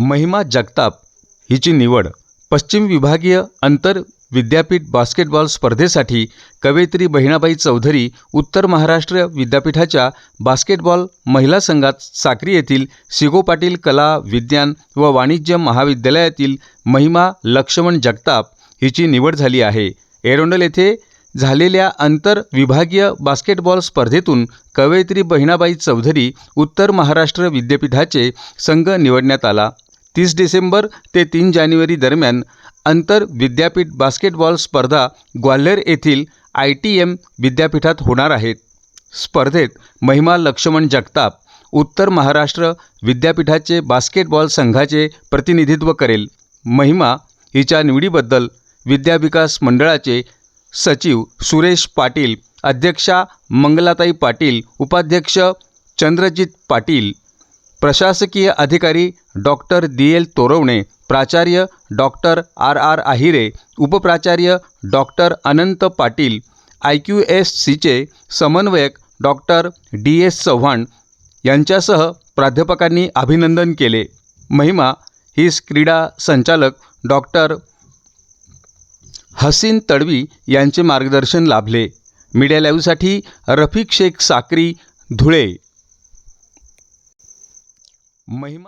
महिमा जगताप हिची निवड पश्चिम विभागीय आंतर विद्यापीठ बास्केटबॉल स्पर्धेसाठी कवयित्री बहिणाबाई चौधरी उत्तर महाराष्ट्र विद्यापीठाच्या बास्केटबॉल महिला संघात साक्री येथील सिगो पाटील कला विज्ञान व वाणिज्य महाविद्यालयातील महिमा लक्ष्मण जगताप हिची निवड झाली आहे. एरोंडल येथे झालेल्या आंतरविभागीय बास्केटबॉल स्पर्धेतून कवयित्री बहिणाबाई चौधरी उत्तर महाराष्ट्र विद्यापीठाचे संघ निवडण्यात आला. तीस डिसेंबर ते तीन जानेवारी दरम्यान आंतर विद्यापीठ बास्केटबॉल स्पर्धा ग्वाल्हेर येथील आय टी एम विद्यापीठात होणार आहेत. स्पर्धेत महिमा लक्ष्मण जगताप उत्तर महाराष्ट्र विद्यापीठाचे बास्केटबॉल संघाचे प्रतिनिधित्व करेल. महिमा हिच्या निवडीबद्दल विद्याविकास मंडळाचे सचिव सुरेश पाटील अध्यक्षा मंगलाताई पाटील उपाध्यक्ष चंद्रजित पाटील प्रशासकीय अधिकारी डॉक्टर दी एल तोरवणे प्राचार्य doctor R R Ahire उपप्राचार्य doctor Anant Patil I Q S सीचे समन्वयक डॉक्टर डी एस चव्हाण यांच्यासह प्राध्यापकांनी अभिनंदन केले. महिमा ही क्रीडा संचालक डॉक्टर हसीन तडवी यांचे मार्गदर्शन लाभले. मीडिया लाईव्हसाठी रफिक शेख साक्री धुळे. महिमा